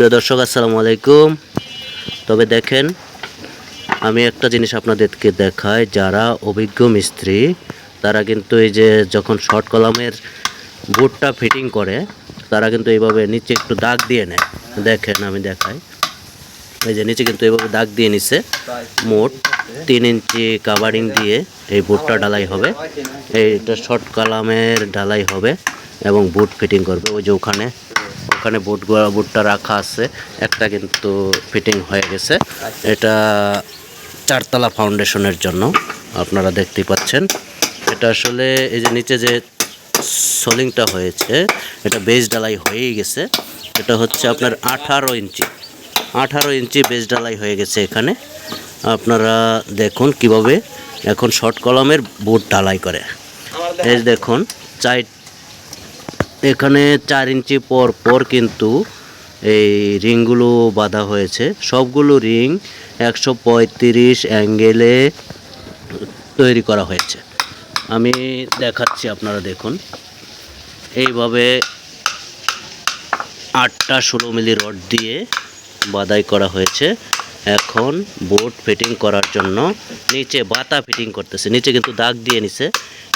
প্রিয় দর্শক, আসসালামু আলাইকুম। তবে দেখেন, আমি একটা জিনিস আপনাদেরকে দেখাই, যারা অভিজ্ঞ মিস্ত্রি, তারা কিন্তু এই যে যখন শর্ট কলামের বুটটা ফিটিং করে, তারা কিন্তু এইভাবে নিচে একটু দাগ দিয়ে নেয়। দেখেন, আমি দেখাই। এই যে নিচে কিন্তু এইভাবে দাগ দিয়ে নিছে। মোট তিন ইঞ্চি কাভারিং দিয়ে এই বুটটা ঢালাই হবে। এইটা শর্ট কলামের ঢালাই হবে এবং বুট ফিটিং করবে। ওই যে ওখানে ওখানে বুট বুটটা রাখা আছে। একটা কিন্তু ফিটিং হয়ে গেছে। এটা চারতলা ফাউন্ডেশনের জন্য আপনারা দেখতেই পাচ্ছেন। এটা আসলে এই যে নিচে যে সোলিংটা হয়েছে, এটা বেস ঢালাই হয়েই গেছে। এটা হচ্ছে আপনার আঠারো ইঞ্চি। আঠারো ইঞ্চি বেস ঢালাই হয়ে গেছে এখানে। আপনারা দেখুন কীভাবে এখন শর্ট কলমের বুট ঢালাই করে। এই দেখুন চাই এখানে চার ইঞ্চি পর পর কিন্তু এই রিংগুলো বাঁধা হয়েছে। সবগুলো রিং একশো পঁয়ত্রিশ অ্যাঙ্গেলে তৈরি করা হয়েছে। আমি দেখাচ্ছি আপনারা দেখুন। এইভাবে আটটা ষোলো মিলি রড দিয়ে বাদাই করা হয়েছে। এখন বোর্ড ফিটিং করার জন্য নিচে বাতা ফিটিং করতেছে। নিচে কিন্তু দাগ দিয়ে নিছে।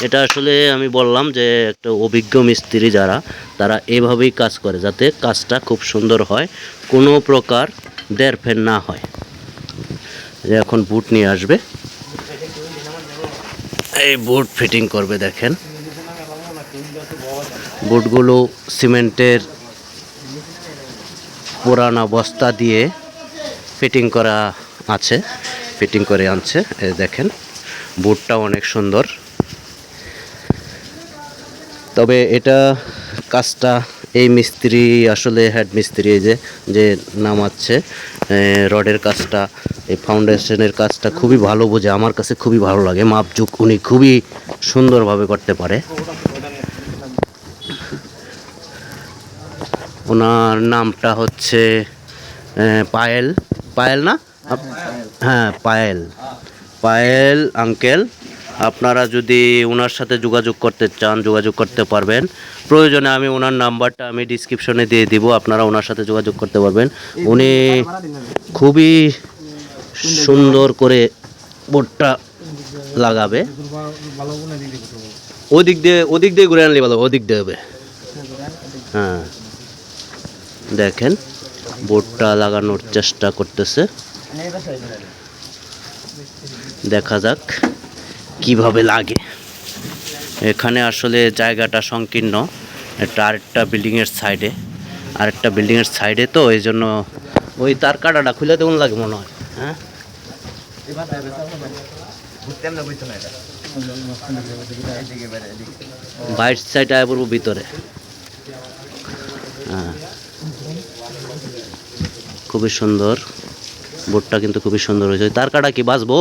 এটা আসলে আমি বললাম যে একটা অভিজ্ঞ মিস্ত্রি যারা, তারা এভাবেই কাজ করে যাতে কাজটা খুব সুন্দর হয়, কোনো প্রকার দেড় ফের না হয়। যে এখন বুট নিয়ে আসবে। এই বুট ফিটিং করবে দেখেন। বুটগুলো সিমেন্টের পুরানা বস্তা দিয়ে ফিটিং করা আছে, ফিটিং করে আনছে। দেখেন, বুটটা অনেক সুন্দর। তবে এটা কাজটা এই মিস্ত্রি, আসলে হেড মিস্ত্রি যে যে নামাচ্ছে রডের কাজটা, এই ফাউন্ডেশনের কাজটা খুবই ভালো বোঝে, আমার কাছে খুবই ভালো লাগে, মাপজুক উনি খুবই সুন্দরভাবে করতে পারে। ওনার নামটা হচ্ছে পায়েল পায়েল না? হ্যাঁ পায়েল। পায়েল, আঙ্কেল আপনারা যদি ওনার সাথে যোগাযোগ করতে চান, যোগাযোগ করতে পারবেন। প্রয়োজনে আমি ওনার নাম্বারটা আমি ডিসক্রিপশনে দিয়ে দিব, আপনারা ওনার সাথে যোগাযোগ করতে পারবেন। উনি খুবই সুন্দর করে বোর্ডটা লাগাবে। ওদিক দিয়ে ওদিক দিয়ে ঘুরে আনলে ভালো, ওদিক দিয়ে হবে। হ্যাঁ। দেখেন বোর্ডটা লাগানোর চেষ্টা করতেছে। দেখা যাক। কীভাবে লাগে? এখানে আসলে জায়গাটা সংকীর্ণ। একটা আরেকটা বিল্ডিংয়ের সাইডে। আরেকটা বিল্ডিংয়ের সাইডে তো এই জন্য ওই তার কাটাটা খুলে দেবো লাগে মনে হয় হ্যাঁ? বাইর সাইড আয় পড়ব ভিতরে। হ্যাঁ। খুবই সুন্দর। বোটটা কিন্তু খুবই সুন্দর হয়েছে। তার কাটা কি বাঁচবো?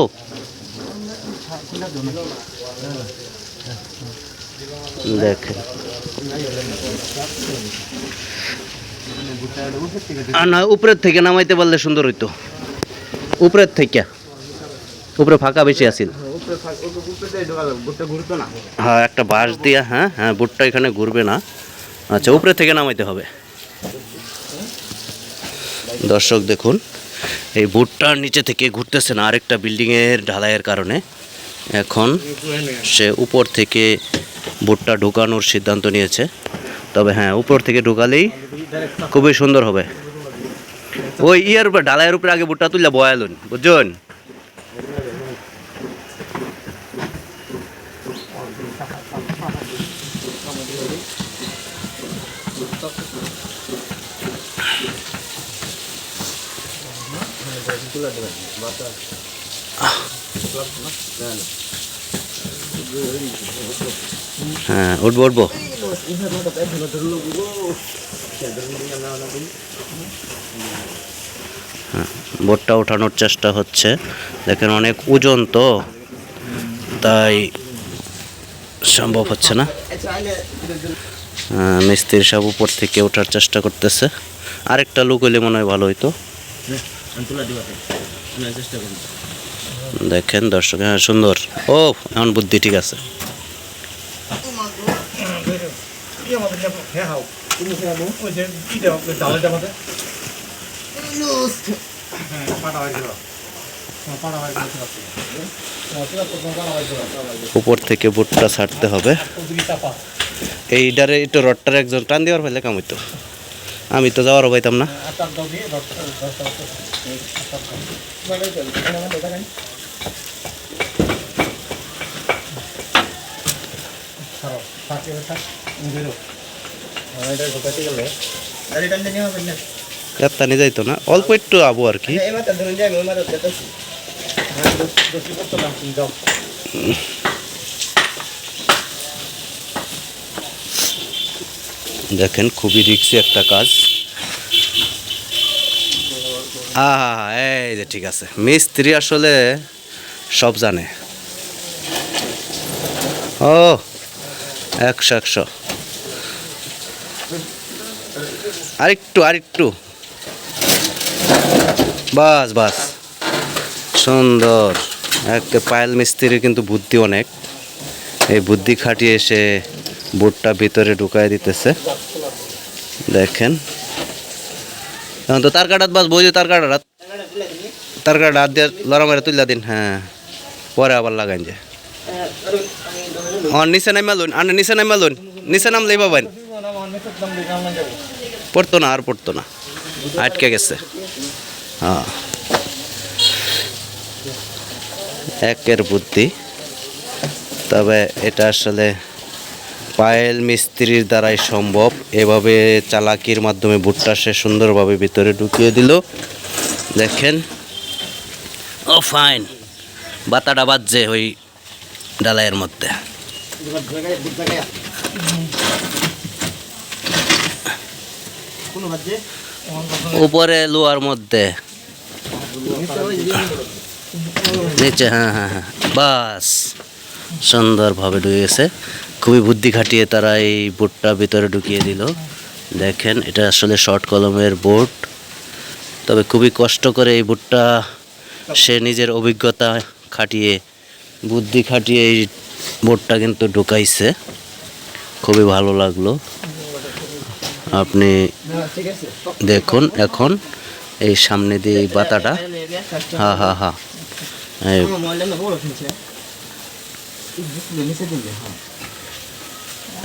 দেখেন। না, উপরের থেকে নামাইতে পারলে সুন্দর হইতো। উপরের থেকে। উপরে ফাঁকা বেশি আছিল। হ্যাঁ একটা বাঁশ দিয়া হ্যাঁ হ্যাঁ বুটটা এখানে ঘুরবে না। আচ্ছা উপরে থেকে নামাইতে হবে। দর্শক দেখুন, এই বুটটার নিচে থেকে ঘুরতেছে না, আরেকটা বিল্ডিংয়ের ঢালাইয়ের কারণে। এখন সে উপর থেকে বুটটা ঢুকানোর সিদ্ধান্ত নিয়েছে। তবে হ্যাঁ উপর থেকে ঢুকালেই খুবই সুন্দর হবে। ওই ইয়ের উপরে, ডালাইয়ের উপরে আগে বুটটা তুললে বয়ালুন বুঝছেন? হ্যাঁ উঠবো উঠবো। হ্যাঁ, বোটটা ওঠানোর চেষ্টা হচ্ছে। দেখেন অনেক ওজন তো তাই সম্ভব হচ্ছে না। হ্যাঁ, মিস্ত্রি সব উপর থেকে ওঠার চেষ্টা করতেছে। আরেকটা লুক হইলে মনে হয় ভালো হইতো। দেখেন, দর্শক হ্যাঁ সুন্দর। ও এমন বুদ্ধি ঠিক আছে। উপর থেকে বুটটা ছাড়তে হবে। এইটারে একটু রডটার একজন টান দেওয়ার ফেলে কাম হইতো। আমি তো যাওয়ারও পাইতাম না। যাইতো না অল্প একটু আর কি দেখেন খুবই রিক্সি একটা কাজ আহা এই যে ঠিক আছে মিস্ত্রি আসলে সব জানে। ও, একশো একশো। আরেকটু আরেকটু। বাস বাস। সুন্দর। একটা পায়েল মিস্ত্রির কিন্তু বুদ্ধি অনেক। এই বুদ্ধি খাটিয়ে এসে বোটটা ভিতরে ঢুকাই দিতেছে। দেখেন। তো তার কাটাত বাস বই তার কাটাত। তার কাটা হাত দিয়ে লড়া মেরে তুললা দিন হ্যাঁ। পরে আবার লাগাইন যে। ও নিচে নামালুন আনে, নিচে নামালুন নিচে নামলেই পাবেন। পড়তো না, আর পড়তো না। আটকে গেছে। হ্যাঁ। একের বুদ্ধি। তবে এটা আসলে পায়েল মিস্ত্রির দ্বারাই সম্ভব। এভাবে চালাকির মাধ্যমে ভুট্টা সে সুন্দরভাবে ভিতরে ঢুকিয়ে দিল। দেখেন। ও, ফাইন। বাতাটা বাজছে ওই ডালাইয়ের মধ্যে। উপরে লোয়ার মধ্যে। নিচে হ্যাঁ হ্যাঁ হ্যাঁ। বাস। সুন্দরভাবে ঢুকে গেছে খুবই বুদ্ধি খাটিয়ে তারা এই বোর্ডটা ভিতরে ঢুকিয়ে দিল। দেখেন, এটা আসলে শর্ট কলমের বোর্ড তবে খুবই কষ্ট করে এই বোর্ডটা সে নিজের অভিজ্ঞতা খাটিয়ে, বুদ্ধি খাটিয়ে এই বোর্ডটা কিন্তু ঢুকাইছে। খুবই ভালো লাগল। আপনি দেখুন এখন এই সামনে দিয়ে এই বাতাটা। হা হা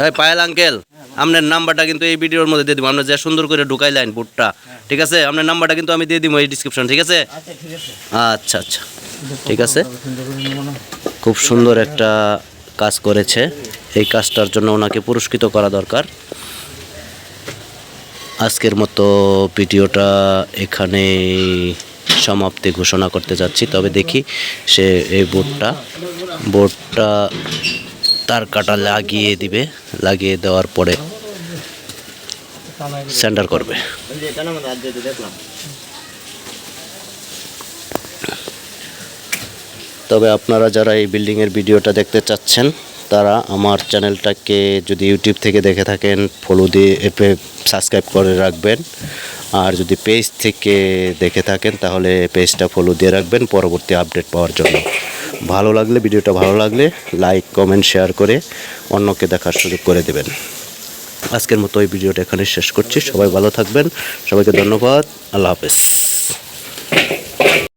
এই পায়েল আঙ্কেল, আপনার নাম্বারটা কিন্তু এই ভিডিওর মধ্যে দিয়ে দিব। আমরা যা সুন্দর করে ঢুকাইলেন বুটটা, ঠিক আছে? আপনার নাম্বারটা কিন্তু আমি দিয়ে দিব এই ডিসক্রিপশন ঠিক আছে? আচ্ছা আচ্ছা। ঠিক আছে? খুব সুন্দর একটা কাজ করেছে। এই কাজটার জন্য ওনাকে পুরস্কৃত করা দরকার। আজকের মতো ভিডিওটা এখানে সমাপ্তি ঘোষণা করতে যাচ্ছি। তবে দেখি সে এই বোর্ডটা বোর্ডটা তার কাটা লাগিয়ে দিবে, লাগিয়ে দেওয়ার পরে সেন্টার করবে। তবে আপনারা যারা এই বিল্ডিংয়ের ভিডিওটা দেখতে চাচ্ছেন, তারা আমার চ্যানেলটাকে যদি ইউটিউব থেকে দেখে থাকেন ফলো দিয়ে সাবস্ক্রাইব করে রাখবেন। আর যদি পেজ থেকে দেখে থাকেন, তাহলে পেজটা ফলো দিয়ে রাখবেন পরবর্তী আপডেট পাওয়ার জন্য। ভালো লাগলে, ভিডিওটা ভালো লাগলে লাইক কমেন্ট শেয়ার করে অন্যকে দেখার সুযোগ করে দেবেন। আজকের মতো এই ভিডিওটা এখানে শেষ করছি। সবাই ভালো থাকবেন। সবাইকে ধন্যবাদ। আল্লাহ হাফেজ।